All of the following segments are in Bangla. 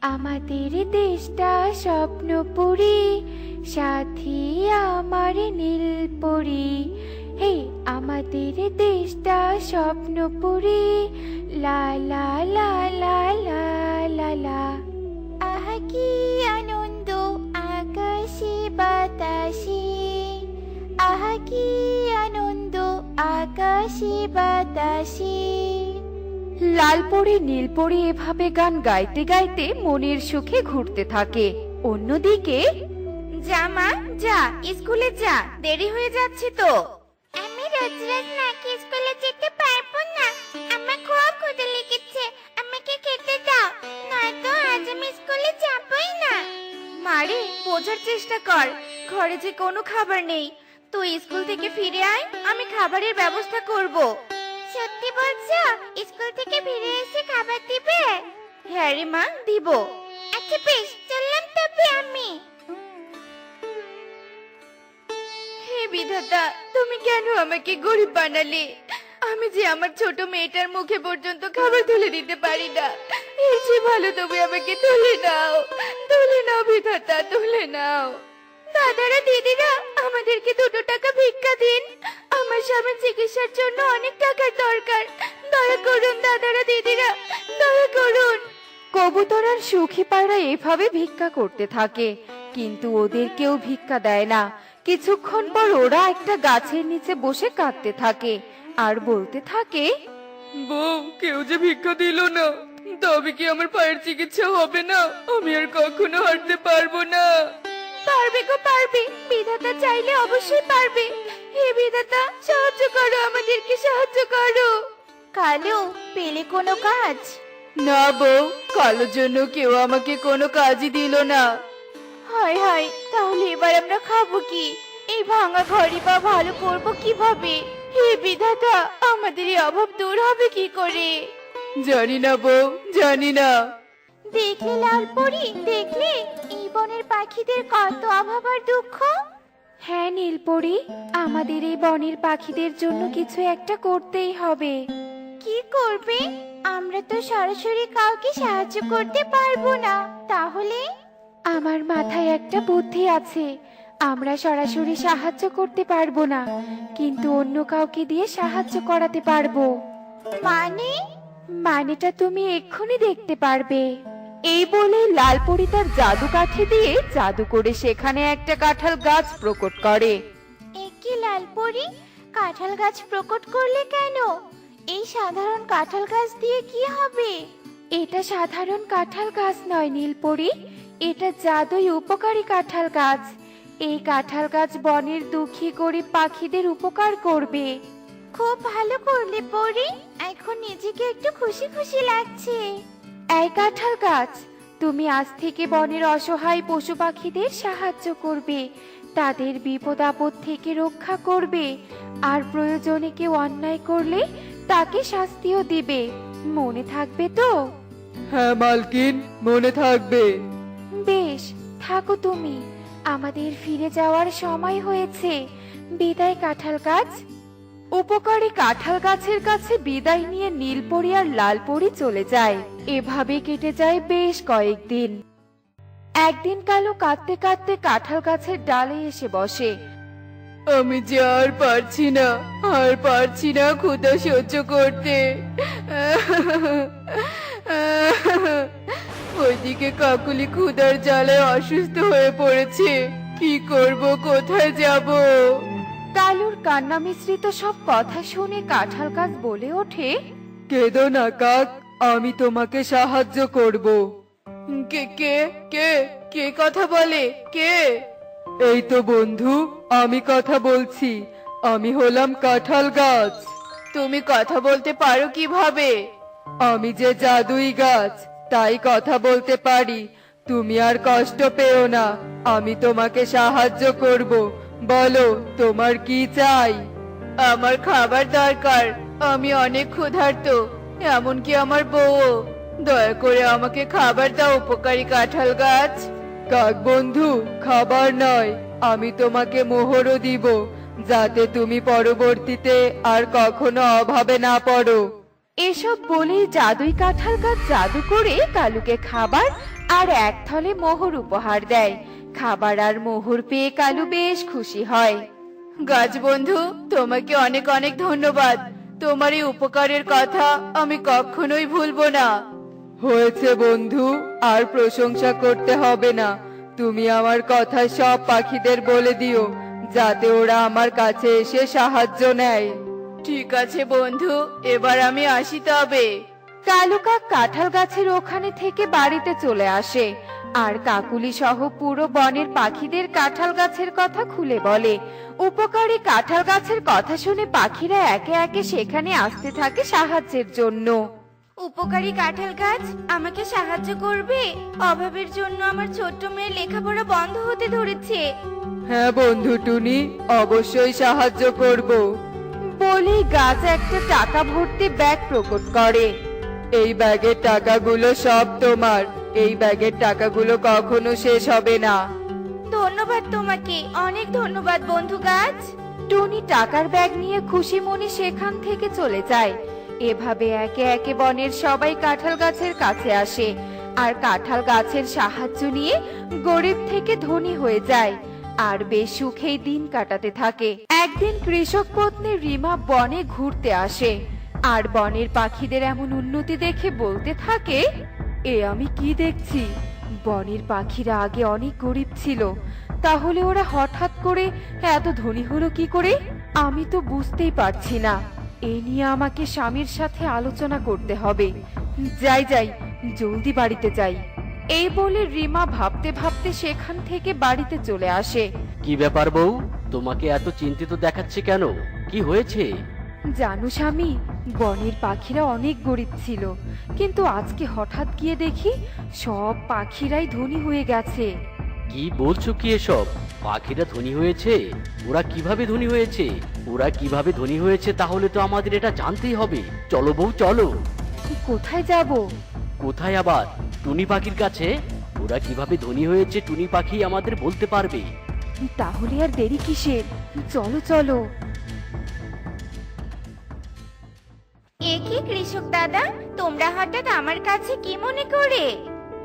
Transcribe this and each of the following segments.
আমাদের দেশটা স্বপ্নপুরী, সাথী আমার নীলপরি। হে, আমাদের দেশটা স্বপ্নপুরী। লা লা লা লা লা লা লা। আহা, কি আনন্দ, আকাশে বাতাসে। আহা, কি আনন্দ, আকাশে বাতাসে। লালপরি নীলপরি এভাবে গান গাইতে গাইতে মনের সুখে ঘুরতে থাকে। অন্যদিকে যা মা যা স্কুলে যা দেরি হয়ে যাচ্ছে তো। আমি রোজ রোজ নাকি স্কুলে যেতে পারব না। আমার খুব ক্ষুধা লেগেছে আমাকে খেতে দাও নয়তো আজ আমি স্কুলে যাবই না। মারে বোঝার চেষ্টা কর ঘরে যে কোনো খাবার নেই। তুই স্কুল থেকে ফিরে আয় আমি খাবারের ব্যবস্থা করব। সত্যি বলছো? স্কুল থেকে ফিরে এসে খাবার দিবে? হ্যাঁ রে মা দিব। আচ্ছা বেশ চললাম তবে আমি। হে বিধাতা তুমি কেন আমাকে গরিব বানালে? আমি যে আমার ছোট মেয়েটার মুখে পর্যন্ত খাবার তুলে দিতে পারি না। এর চেয়ে ভালো তুমি আমাকে তুলে নাও। তুলে নাও বিধাতা তুলে নাও। দাদারা দিদিরা আমাদেরকে দুটো টাকা ভিক্ষা দিন। আমার স্বামীর চিকিৎসার জন্য অনেক টাকার দরকার। দয়া করুন দাদারা দিদিরা দয়া করুন। কবুতর আর সুখী পায়রা এভাবে ভিক্ষা করতে থাকে কিন্তু ওদের কেউ ভিক্ষা দেয় না। কিছুক্ষণ পর ওরা একটা গাছের নিচে বসে কাঁদতে থাকে আর বলতে থাকে বউ কেউ যে ভিক্ষা দিল না তবে কি আমার পায়ের চিকিৎসা হবে না? আমি আর কখনো হাঁটতে পারব না। পারবে গো পারবে। বিধাতা চাইলে অবশ্যই পারবে। হে বিধাতা সাহায্য করো আমাদেরকে সাহায্য করো। কালো পেলে কোনো কাজ? না বউ কালোর জন্য কেউ আমাকে কোনো কাজই দিল না। হায় হায় তাহলে এবার আমরা খাব কি? এই ভাঙা ঘড়ি বা ভালো করব কীভাবে? হে বিধাতা আমাদের এই অভাব দূর হবে কি করে? জানি না বউ জানি না। দেখলে লাল পরি দেখলে এই বনের পাখিদের কত অভাব আর দুঃখ। হ্যাঁ নীলপরি আমাদের এই বনের পাখিদের জন্য কিছু একটা করতেই হবে। কি করবে? আমরা তো সরাসরি কাউকে সাহায্য করতে পারব না তাহলে? আমার মাথায় একটা বুদ্ধি আছে। আমরা সরাসরি সাহায্য করতে পারব না কিন্তু অন্য কাউকে দিয়ে সাহায্য করাতে পারব। মানে? মানেটা তুমি এক্ষুনি দেখতে পারবে। এই বলে লালপরি তার জাদু কাঠি দিয়ে জাদু করে সেখানে একটা কাঁঠাল গাছ প্রকট করে। একই লাল পরি? কাঁঠাল গাছ প্রকট করলে কেন? এই সাধারণ কাঁঠাল গাছ দিয়ে কি হবে? এটা সাধারণ কাঁঠাল গাছ নয় নীলপরি এটা জাদুই উপকারী কাঁঠাল গাছ। এই কাঁঠাল গাছ বনের দুঃখী গরিব পাখিদের উপকার করবে। খুব ভালো করলে পরি। এখন নিজেকে একটু খুশি খুশি লাগছে। এই কাঁঠাল গাছ তুমি আজ থেকে বনের অসহায় পশু পাখিদের সাহায্য করবে তাদের বিপদ আপদ থেকে রক্ষা করবে আর প্রয়োজনে কেউ অন্যায় করলে তাকে শাস্তিও দিবে। মনে থাকবে তো? হ্যাঁ মালকিন মনে থাকবে। বেশ থাকো তুমি। আমাদের ফিরে যাওয়ার সময় হয়েছে। বিদায় কাঁঠাল গাছ। উপকারী কাঁঠাল গাছের কাছে বিদায় নিয়ে নীলপরি আর লালপরি চলে যায়। এভাবে কেটে যায় বেশ কয়েকদিন। একদিন কালো কাঁদতে কাঁদতে কাঁঠাল গাছের ডালে এসে বসে। আমি যে আর পারছি না, আর পারছি না ক্ষুধা সহ্য করতে। ওইদিকে কাকুলি ক্ষুধার জ্বালায় অসুস্থ হয়ে পড়েছে। কি করব, কোথায় যাব? কালুর কান্না মিশ্রিত সব কথা শুনে কাঁঠাল গাছ বলে ওঠে কেঁদো না কাক আমি তোমাকে সাহায্য করব। কে কে কে কে কথা বলে কে? এই তো বন্ধু আমি কথা বলছি আমি হলাম কাঁঠাল গাছ। তুমি কথা বলতে পারো কীভাবে? আমি যে জাদুই গাছ তাই কথা বলতে পারি। তুমি আর কষ্ট পেও না আমি তোমাকে সাহায্য করব বলো, তোমার কি চাই? আমার খাবার দরকার, আমি অনেক ক্ষুধার্ত, এমনকি আমার বউ দয়া করে আমাকে খাবার দাও, উপকারী কাঁঠাল গাছ। কাক বন্ধু, খাবার নয়, আমি তোমাকে মোহরও দিব, যাতে তুমি পরবর্তীতে আর কখনো অভাবে না পড়ো। এসব বলে জাদুই কাঁঠাল গাছ জাদু করে কালুকে খাবার আর এক থলে মোহর উপহার দেয়। খাবার আর মোহর পেয়ে কালু বেশ খুশি হয়। গাছ বন্ধু তোমাকে অনেক অনেক ধন্যবাদ। তোমার এই উপকারের কথা আমি কখনোই ভুলবো না। হয়েছে বন্ধু আর প্রশংসা করতে হবে না। তুমি আমার কথা সব পাখিদের বলে দিও যাতে ওরা আমার কাছে এসে সাহায্য নেয়। ঠিক আছে বন্ধু এবার আমি আসি তবে। কালু কাক কাঁঠাল গাছের ওখানে থেকে বাড়িতে চলে আসে। আর কাকুলি সহ পুরো বনের পাখিদের কাঁঠাল গাছের কথা খুলে বলে। উপকারী কাঁঠাল গাছের কথা শুনে পাখিরা একে একে সেখানে আসতে থাকে সাহায্যের জন্য। উপকারী কাঁঠাল গাছ আমাকে সাহায্য করবে? অভাবের জন্য আমার ছোট্ট মেয়ের লেখাপড়া বন্ধ হতে ধরেছে। হ্যাঁ বন্ধু টুনি অবশ্যই সাহায্য করব। বলেই গাছ একটা টাকা ভর্তি ব্যাগ প্রকট করে। এই ব্যাগের টাকাগুলো সব তোমার। এই ব্যাগের টাকাগুলো কখনো শেষ হবে না। ধন্যবাদ তোমাকে অনেক ধন্যবাদ বন্ধু গাছ। টুনি টাকার ব্যাগ নিয়ে খুশি মনে সেখান থেকে চলে যায়। এভাবে একে একে বনের সবাই কাঁঠাল গাছের কাছে আসে। আর কাঁঠাল গাছের সাহায্য নিয়ে গরিব থেকে ধনী হয়ে যায়। আর বেশ সুখেই দিন কাটাতে থাকে। একদিন কৃষক পত্নী রিমা বনে ঘুরতে আসে। আর বনের পাখিদের এমন উন্নতি দেখে বলতে থাকে এ আমি কি দেখছি? বনের পাখিরা আগে অনেক গরিব ছিল। তাহলে ওরা হঠাৎ করে এত ধনী হলো কি করে? আমি তো বুঝতেই পারছি না। এ নিয়ে আমাকে স্বামীর সাথে আলোচনা করতে হবে। যাই যাই জলদি বাড়িতে যাই। এই বলে রিমা ভাবতে ভাবতে সেখান থেকে বাড়িতে চলে আসে। কি ব্যাপার বউ? তোমাকে এত চিন্তিত দেখাচ্ছে কেন? কি হয়েছে? জানো স্বামী বনের পাখিরা অনেক গরিব ছিল। কিন্তু আজকে হঠাৎ গিয়ে দেখি সব পাখিরাই ধনী হয়ে গেছে। কি বলছো কি এসব? পাখিরা ধনী হয়েছে? ওরা কীভাবে ধনী হয়েছে? ওরা কীভাবে ধনী হয়েছে তাহলে তো আমাদের এটা জানতেই হবে। চলো বউ চলো। কোথায় যাব? কোথায় আবার? টুনি পাখির কাছে? ওরা কীভাবে ধনী হয়েছে টুনি পাখি আমাদের বলতে পারবে। তাহলে আর দেরি কিসের? চলো চলো। কৃষক দাদা তোমরা হঠাৎ আমার কাছে কি মনে করে?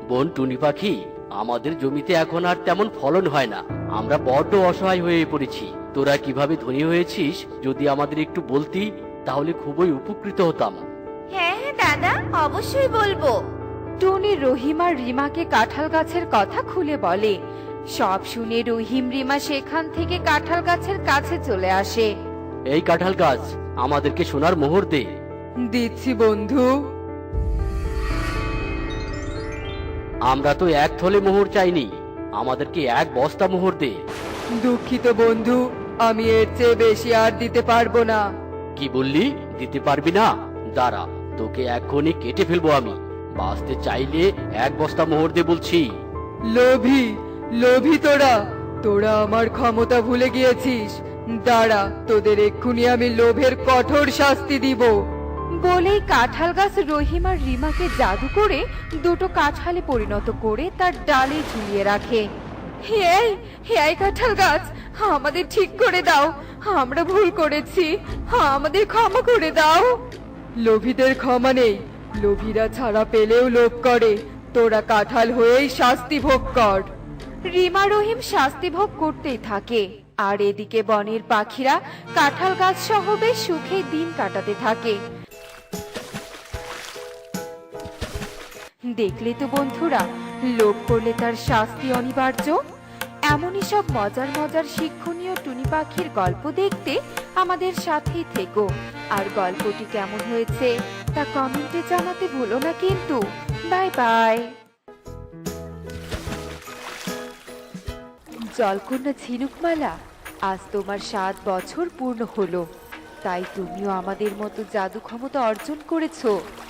বোন টুনি পাখি আমাদের জমিতে এখন আর তেমন ফলন হয় না। আমরা বড্ড অসহায় হয়ে পড়েছি। তোরা কীভাবে ধনী হয়েছিস যদি আমাদের একটু বলতি তাহলে খুবই উপকৃত হতাম। হ্যাঁ হ্যাঁ দাদা অবশ্যই বলব। টুনি রহিম আর রিমাকে কাঁঠাল গাছের কথা খুলে বলে। সব শুনে রহিম রিমা সেখান থেকে কাঁঠাল গাছের কাছে চলে আসে। এই কাঁঠাল গাছ আমাদেরকে সোনার মোহর দে। দিচ্ছি বন্ধু। আমরা তো এক থলে মোহর চাইনি। আমাদেরকে এক বস্তা মোহর দে? দুঃখিত বন্ধু আমি এর চেয়ে বেশি আর দিতে পারব না। কি বললি? দিতে পারবি না? দাঁড়া তোকে এখনই কেটে ফেলব আমি। বাঁচতে চাইলে এক বস্তা মোহর দে বলছি। লোভী লোভী তোরা। তোরা আমার ক্ষমতা ভুলে গিয়েছিস। দাঁড়া তোদের এক্ষুনি আমি লোভের কঠোর শাস্তি দিব। বলেই কাঁঠাল গাছ রহিম আর রিমাকে জাদু করে দুটো কাঁঠালে পরিণত করে তার ডালে ঝুলিয়ে রাখে। হে হে কাঁঠাল গাছ আমাদের ঠিক করে দাও। আমরা ভুল করেছি। আমাদের ক্ষমা করে দাও। লোভীদের ক্ষমা নেই। লোভীরা ছাড়া পেলেও লোভ করে। তোরা কাঁঠাল হয়েই শাস্তি ভোগ কর। রিমা রহিম শাস্তি ভোগ করতেই থাকে। আর এদিকে বনের পাখিরা কাঁঠাল গাছ সহ বেশ সুখে দিন কাটাতে থাকে। দেখলে তো বন্ধুরা, লোভ করলে তার শাস্তি অনিবার্য। এমনই সব মজার মজার শিক্ষণীয় টুনি পাখির গল্প দেখতে আমাদের সাথেই থেকো। আর গল্পটি কেমন হয়েছে, তা কমেন্টে জানাতে ভুলো না কিন্তু। Bye by. জলকন্যা ঝিনুকমালা, আজ তোমার সাত বছর পূর্ণ হলো। তাই তুমিও আমাদের মতো জাদু ক্ষমতা অর্জন করেছ।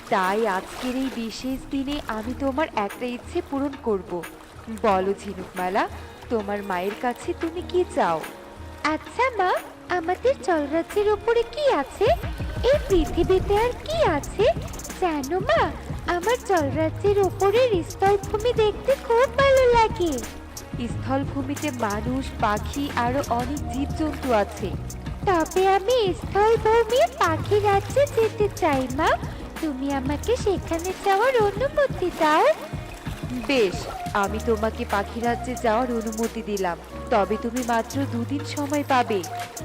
তাই আজকের এই বিশেষ দিনে আমি তোমার একটা ইচ্ছে পূরণ করব। বলো ঝিনুকমালা তোমার মায়ের কাছে তুমি কি চাও? আচ্ছা মা আমাদের জলরাজ্যের ওপরে কি আছে? এই পৃথিবীতে আর কি আছে? জানো মা আমার জলরাজ্যের ওপরের স্থলভূমি দেখতে খুব ভালো লাগে। স্থলভূমিতে মানুষ পাখি আরও অনেক জীবজন্তু আছে। তবে আমি স্থলভূমি পাখি রাজ্যে যেতে চাই, মা। তুমি আমাকে সেখানে যাওয়ার অনুমতি দাও। বেশ, আমি তোমাকে পাখি রাজ্যে যাওয়ার অনুমতি দিলাম। তবে তুমি মাত্র দুদিন সময় পাবে।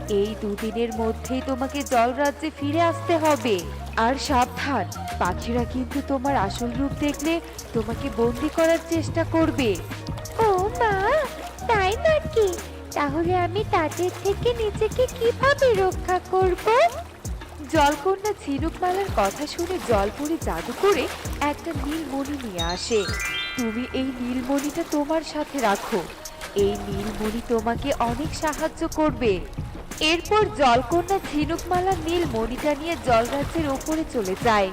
এই দুদিনের মধ্যেই তোমাকে জল রাজ্যে ফিরে আসতে হবে। আর সাবধান, পাখিরা কিন্তু তোমার আসল রূপ দেখলে তোমাকে বন্দি করার চেষ্টা করবে। তাহলে আমি তাদের থেকে নিজেকে কীভাবে রক্ষা করব? জলকন্যা ঝিনুকমালার কথা শুনে জলপুরি জাদু করে একটা নীলমণি নিয়ে আসে। তুমি এই নীলমণিটা তোমার সাথে রাখো। এই নীলমণি তোমাকে অনেক সাহায্য করবে। এরপর জলকন্যা ঝিনুকমালা নীলমণিটা নিয়ে জলরাজ্যের ওপরে চলে যায়।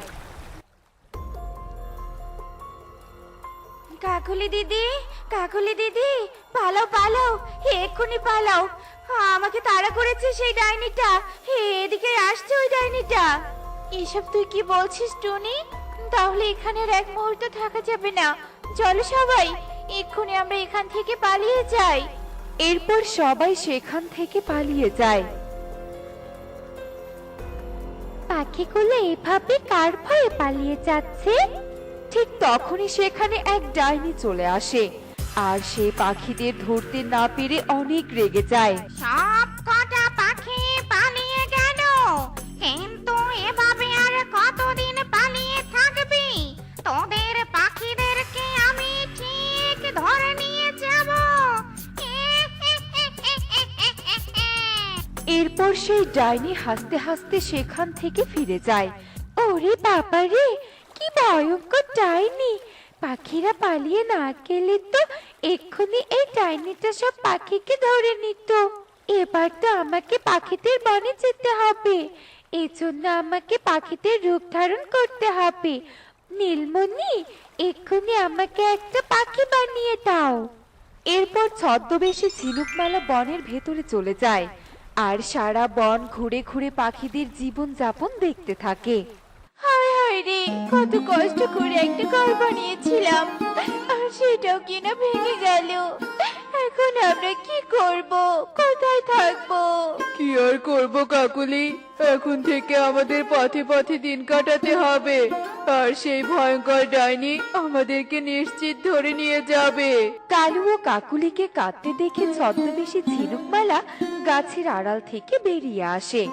কাকুলি দিদি কাকুলি দিদি পালাও পালাও এক্ষুনি পালাও। আমাকে তাড়া করেছে সেই ডাইনিটা এদিকে আসছে ওই ডাইনিটা। এসব তুই কি বলছিস টুনি? তাহলে এখানে এক মুহূর্ত থাকা যাবে না। চলো সবাই এক্ষুনি আমরা এখান থেকে পালিয়ে যাই। এরপর সবাই সেখান থেকে পালিয়ে যায়। পাখিগুলো এভাবে কার ভয়ে পালিয়ে যাচ্ছে? ঠিক তখনই সেখানে এক ডাইনি চলে আসে। আর সে পাখিদের ধরতে না পেরে অনেক রেগে যায়। সব কটা পাখি পালিয়ে গেল। কিন্তু এভাবে আর কতদিন পালিয়ে থাকবি? তোদের পাখিদেরকে আমি ঠিক ধরে নিয়ে যাব। এরপর সেই ডাইনি হাসতে হাসতে সেখান থেকে ফিরে যায়। ওরে বাবা রে ভয়ঙ্কর ডাইনি। পাখিরা পালিয়ে না গেলে তো এক্ষুনি এই ডাইনিটা সব পাখিকে ধরে নিত। এবার তো আমাকে পাখিদের বনে যেতে হবে। এজন্য আমাকে পাখিদের রূপ ধারণ করতে হবে। নীলমণি, এক্ষুনি আমাকে একটা পাখি বানিয়ে দাও। এরপর ছদ্মবেশী ঝিনুকমালা বনের ভেতরে চলে যায়। আর সারা বন ঘুরে ঘুরে পাখিদের জীবন যাপন দেখতে থাকে। হায় হায় রে কত কষ্ট করে একটা ঘর বানিয়েছিলাম। আর সেটাও কিনা ভেঙে গেল। এখন আমরা কি করব? কোথায় থাকব? কি আর করব কাকুলি? এখন থেকে আমাদের পথে পথে দিন কাটাতে হবে। আর সেই ভয়ঙ্কর ডাইনি আমাদেরকে নিশ্চিত ধরে নিয়ে যাবে। কালু ও কাকুলিকে কাঁদতে দেখে ছদ্মবেশী ঝিনুকমালা গাছের আড়াল থেকে বেরিয়ে আসে।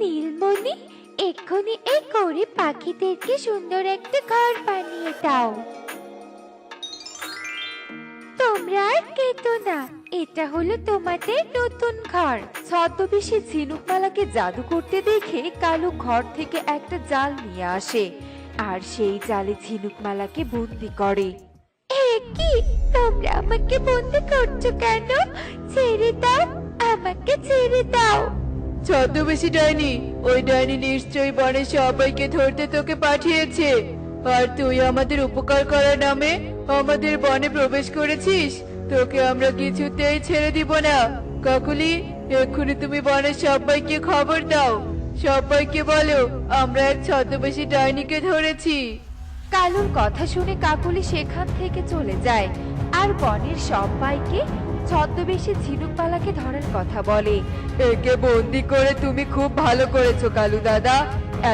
নীলমণি এক্ষুনি এই করে পাখিদেরকে সুন্দর একটা ঘর বানিয়ে দাও। তোমরা আর কেতো না। এটা হলো তোমাদের নতুন ঘর। ছদ্মবেশী ঝিনুকমালাকে জাদু করতে দেখে কালু ঘর থেকে একটা জাল নিয়ে আসে আর সেই জালে ঝিনুকমালাকে বন্দি করে। কি? তোমরা আমাকে বন্দি করছ কেন? ছেড়ে দাও। আমাকে ছেড়ে দাও। ছদ্মবেশী ডাইনি। ওই ডাইনি নিশ্চয়ই বনে সবাইকে ধরতে তোকে পাঠিয়েছে। আর তুই আমাদের উপকার করার নামে আমাদের বনে প্রবেশ করেছিস? তোকে আমরা কিছুতেই ছেড়ে দিব না। কাকুলি, এক্ষুনি তুমি বনের সবাইকে খবর দাও। সবাইকে বলো, আমরা এক ছদ্মবেশী ডাইনিকে ধরেছি। কালুর কথা শুনে কাকুলি সেখান থেকে চলে যায়। আর বনের সবাইকে ছদ্মবেশী ঝিনুকমালাকে ধরার কথা বলে। একে বন্দি করে তুমি খুব ভালো করেছ, কালু দাদা।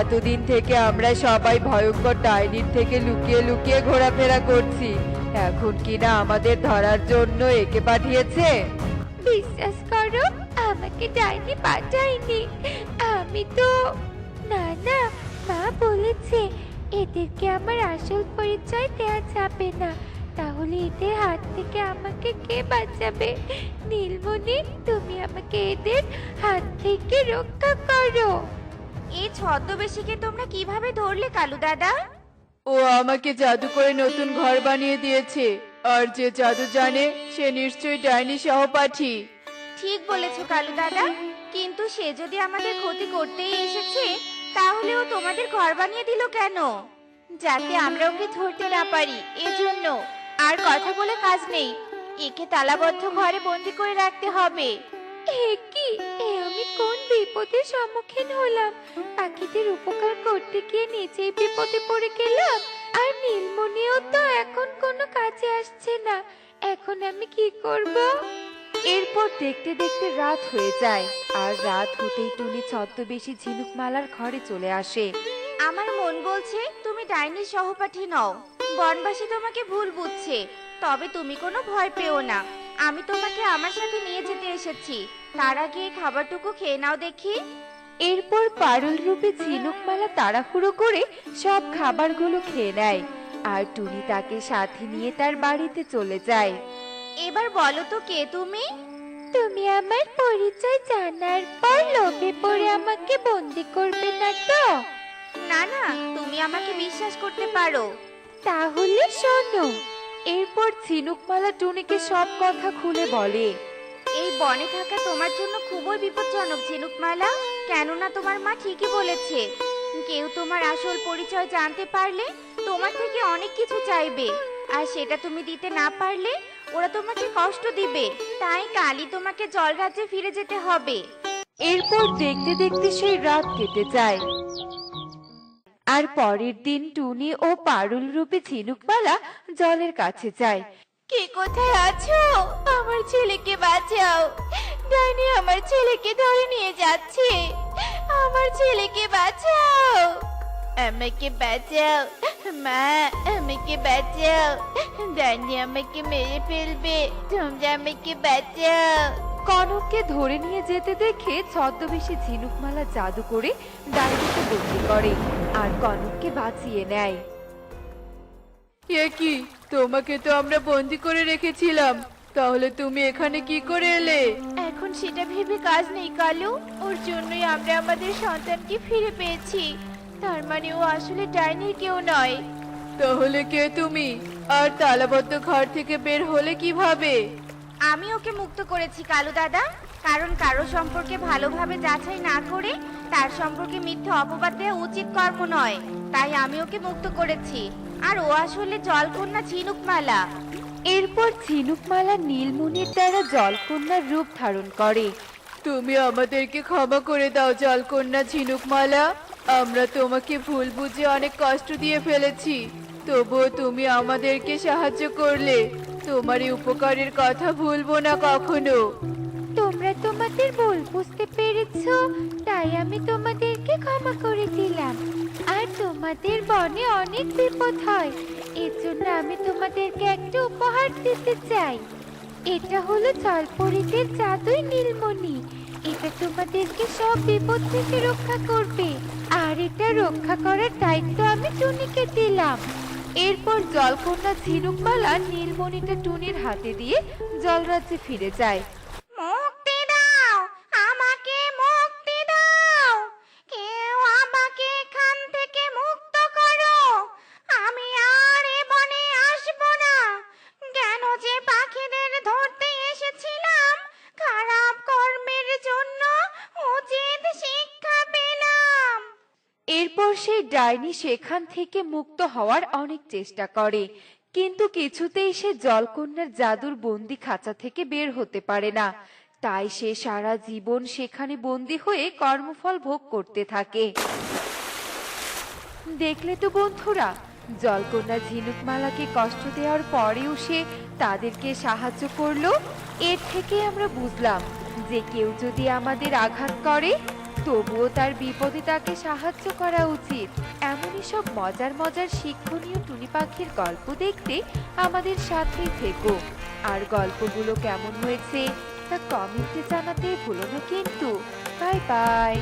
এতদিন থেকে আমরা সবাই ভয়ঙ্কর ডাইনির থেকে লুকিয়ে লুকিয়ে ঘোরাফেরা করছি। এখন কিনা আমাদের ধরার জন্য একে পাঠিয়েছে? বিশ্বাস করো, আমাকে ডাইনি পাঠায়নি। আমি তো না না, মা বলেছে, এদেরকে আমার আসল পরিচয় দেওয়া যাবে না। তাহলে এদের হাত থেকে আমাকে কে বাঁচাবে? নীলমণি তুমি আমাকে এদের হাত থেকে রক্ষা করো। এই ছদ্মবেশীকে তোমরা কীভাবে ধরলে কালু দাদা? ও আমাকে জাদু করে নতুন ঘর বানিয়ে দিয়েছে। আর যে জাদু জানে সে নিশ্চয়ই ডাইনি সহপাঠী। ঠিক বলেছ কালু দাদা। কিন্তু সে যদি আমাদের ক্ষতি করতেই এসেছে তাহলে ও তোমাদের ঘর বানিয়ে দিল কেন? যাতে আমরা ওকে ধরতে না পারি এজন্য। আর কথা বলে কাজ নেই। একে তালাবদ্ধ ঘরে বন্দি করে রাখতে হবে। এ কি? এ আমি কোন বিপদের সম্মুখীন হলাম? পাখিদের উপকার করতে গিয়ে নিজেই বিপদে পড়ে গেলাম। আর নীলমণিও তো এখন কোনো কাজে আসছে না। এখন আমি কি করব? এরপর দেখতে দেখতে রাত হয়ে যায়। আর রাত হতেই টুনি ছদ্মবেশী ঝিনুকমালার ঘরে চলে আসে। আমার মন বলছে তুমি ডাইনির সহপাঠী নও। বনবাসী তোমাকে ভুল বুঝছে। তবে তুমি কোনো ভয় পেও না। আমি তোমাকে আমার সাথে নিয়ে যেতে এসেছি। তার আগে এই খাবারটুকু খেয়ে নাও দেখি। এরপর পারুল রূপে ঝিনুকমালা তাড়াহুড়ো করে সব খাবারগুলো খেয়ে নেয় আর টুনি তাকে সাথে নিয়ে তার বাড়িতে চলে যায়। এবার বলো তো কে তুমি? তুমি আমার পরিচয় জানার পর লোভে পড়ে আমাকে বন্দি করবে না তো? না না তুমি আমাকে বিশ্বাস করতে পারো। তাহলে শোনো। এরপর ঝিনুকমালা টুনিকে সব কথা খুলে বলে এই বনে থাকা তোমার জন্য খুবই বিপজ্জনক ঝিনুকমালা। কেননা তোমার মা ঠিকই বলেছে কেউ তোমার আসল পরিচয় জানতে পারলে তোমার থেকে অনেক কিছু চাইবে। আর সেটা তুমি দিতে না পারলে ওরা তোমাকে কষ্ট দিবে। তাই কালই তোমাকে জলরাজ্যে ফিরে যেতে হবে। এরপর দেখতে দেখতে সেই রাত কেটে যায়। আর পরের দিন টুনি ও পারুল রূপে ঝিনুকমালা জলের কাছে যায়। কে কোথায় আছো? আমার ছেলেকে বাঁচাও। ডাইনি আমার ছেলেকে ধরে নিয়ে যাচ্ছে। আমার ছেলেকে বাঁচাও। আমাকে বাঁচাও। মা, আমাকে বাঁচাও। ডাইনি আমাকে মেরে ফেলবে। তোমরা আমাকে বাঁচাও। কনককে ধরে নিয়ে যেতে দেখে ছদ্মবেশী ঝিনুকমালা জাদু করে ডাইনিকে বন্দি করে আর কনককে বাঁচিয়ে নেয়। এ কি? তোমাকে তো আমরা বন্দি করে রেখেছিলাম। তাহলে তুমি এখানে কি করে এলে? এখন সেটা ভেবে কাজ নেই কালু। ওর জন্যই আমরা আমাদের সন্তানকে ফিরে পেয়েছি। তার মানে ও আসলে ডাইনির কেউ নয়। তাহলে কে তুমি? আর তালাবদ্ধ ঘর থেকে বের হলে কীভাবে? আমি ওকে মুক্ত করেছি কালু দাদা। কারণ কারও সম্পর্কে ভালোভাবে যাচাই না করে তার সম্পর্কে মিথ্যে অপবাদ দেওয়া উচিত কর্ম নয়। তাই আমি ওকে মুক্ত করেছি। আর ও আসলে জলকন্যা ঝিনুকমালা। এরপর ঝিনুকমালা নীলমণির দ্বারা জলকন্যার রূপ ধারণ করে। তুমি আমাদেরকে ক্ষমা করে দাও জলকন্যা ঝিনুকমালা। আমরা তোমাকে ভুল বুঝে অনেক কষ্ট দিয়ে ফেলেছি। তবুও তুমি আমাদেরকে সাহায্য করলে। তোমার উপকারের কথা ভুলবো না কখনো। তোমরা তোমাদের ভুল বুঝতে পেরেছ, তাই আমি তোমাদেরকে ক্ষমা করে দিলাম। আর তোমাদের বনে অনেক বিপদ হয় এর জন্য আমি তোমাদেরকে একটা উপহার দিতে চাই। এটা হলো জলপরীদের জাদুই নীলমণি। এটা তোমাদেরকে সব বিপদ থেকে রক্ষা করবে। আর এটা রক্ষা করার দায়িত্ব আমি টুনিকে দিলাম। এরপর জলকন্যা ঝিনুকমালা নীলমণিটা টুনির হাতে দিয়ে জলরাজ্যে ফিরে যায়। ডাইনি সেখান থেকে মুক্ত হওয়ার অনেক চেষ্টা করে, কিন্তু কিছুতেই সে জলকন্যার জাদুর বন্দি খাঁচা থেকে বের হতে পারে না। তাই সে সারা জীবন সেখানে বন্দি হয়ে কর্মফল ভোগ করতে থাকে। দেখলে তো বন্ধুরা, জলকন্যা ঝিনুকমালাকে কষ্ট দেওয়ার পরেও সে তাদেরকে সাহায্য করল। এর থেকে আমরা বুঝলাম যে কেউ যদি আমাদের আঘাত করে তবুও তার বিপদে তাকে সাহায্য করা উচিত। এমনই সব মজার মজার শিক্ষণীয় টুনি পাখির গল্প দেখতে আমাদের সাথে থেকো। আর গল্পগুলো কেমন হয়েছে তা কমেন্টে জানাতে ভুলো না কিন্তু। Bye bye.